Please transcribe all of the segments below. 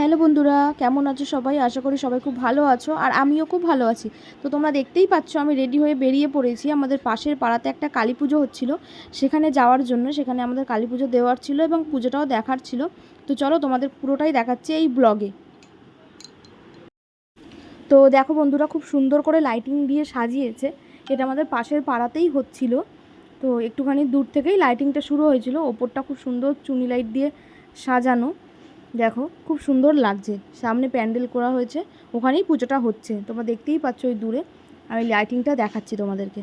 Hello বন্ধুরা, কেমন আছো সবাই? আশা করি সবাই খুব ভালো আছো আর আমিও খুব ভালো আছি। তো তোমরা দেখতেই পাচ্ছ, আমি রেডি হয়ে বেরিয়ে পড়েছি। আমাদের পাশের পাড়াতে একটা কালী পুজো হচ্ছিল। সেখানে যাওয়ার জন্য সেখানে আমাদের কালী পুজো দেওয়ার ছিল এবং পুজোটাও দেখার ছিল। তো চলো তোমাদের পুরোটাই দেখাচ্ছি এই ব্লগে তো দেখো বন্ধুরা, খুব সুন্দর করে লাইটিং দিয়ে সাজিয়েছে। এটা আমাদের পাশের পাড়াতেই হচ্ছিল। তো একটুখানি দূর থেকেই লাইটিংটা শুরু হয়েছিল। ওপরটা খুব সুন্দর চুনি লাইট দিয়ে সাজানো। দেখো, খুব সুন্দর লাগছে। সামনে প্যান্ডেল করা হয়েছে, ওখানেই পুজোটা হচ্ছে। তোমরা দেখতেই পাচ্ছ ওই দূরে। আমি লাইটিংটা দেখাচ্ছি তোমাদেরকে।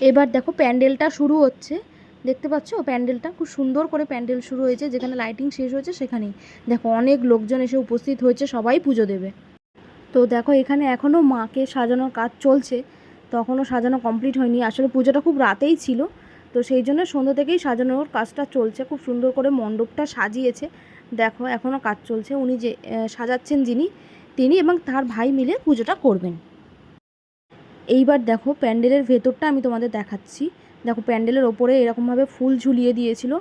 এবার দেখো, প্যান্ডেলটা শুরু হচ্ছে। দেখতে পাচ্ছ? প্যান্ডেলটা খুব সুন্দর করে প্যান্ডেল শুরু হয়েছে। যেখানে লাইটিং শেষ হয়েছে, সেখানেই। দেখো, অনেক লোকজন এসে উপস্থিত হয়েছে, সবাই পুজো দেবে। তো দেখো, এখানে এখনও মাকে সাজানোর কাজ চলছে। তখনও সাজানো কমপ্লিট হয়নি। আসলে পুজোটা খুব রাতেই ছিল। তো সেই জন্য সন্ধ্যা থেকেই সাজানোর কাজটা চলছে। খুব সুন্দর করে মণ্ডপটা সাজিয়েছে। দেখো এখনও কাজ চলছে। উনি যে সাজাচ্ছেন যিনি, তিনি এবং তার ভাই মিলে পুজোটা করবেন। এইবার দেখো, প্যান্ডেলের ভেতরটা আমি তোমাদের দেখাচ্ছি। দেখো, প্যান্ডেলের ওপরে এরকমভাবে ফুল ঝুলিয়ে দিয়েছিল।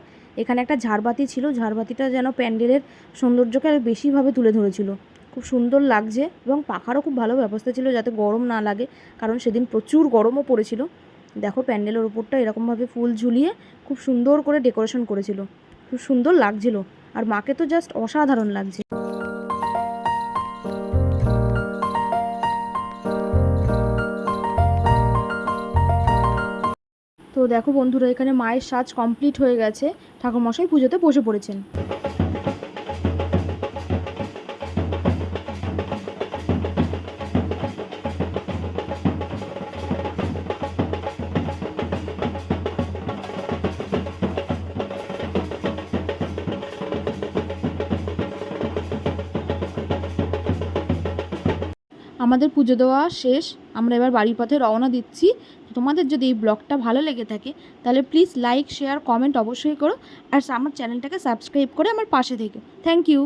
এখানে একটা ঝাড়বাতি ছিল। ঝাড়বাতিটা যেন প্যান্ডেলের সৌন্দর্যকে আরও বেশিভাবে তুলে ধরেছিল। খুব সুন্দর লাগছে এবং পাখারও খুব ভালো ব্যবস্থা ছিল যাতে গরম না লাগে, কারণ সেদিন প্রচুর গরমও পড়েছিল। দেখো প্যান্ডেলের ওপরটা এরকমভাবে ফুল ঝুলিয়ে খুব সুন্দর করে ডেকোরেশন করেছিল। খুব সুন্দর লাগছিল। আর মাকে তো জাস্ট অসাধারণ লাগছে। তো দেখো বন্ধুরা, এখানে মায়ের সাজ কমপ্লিট হয়ে গেছে। ঠাকুরমশাই পুজোতে বসে পড়েছেন। আমাদের পুজো দেওয়া শেষ, আমরা এবার বাড়ির পথে রওনা দিচ্ছি। তোমাদের যদি এই ব্লগটা ভালো লেগে থাকে, তাহলে প্লিজ লাইক শেয়ার কমেন্ট অবশ্যই করো। আর আমার চ্যানেলটাকে সাবস্ক্রাইব করে আমার পাশে থেকে। Thank you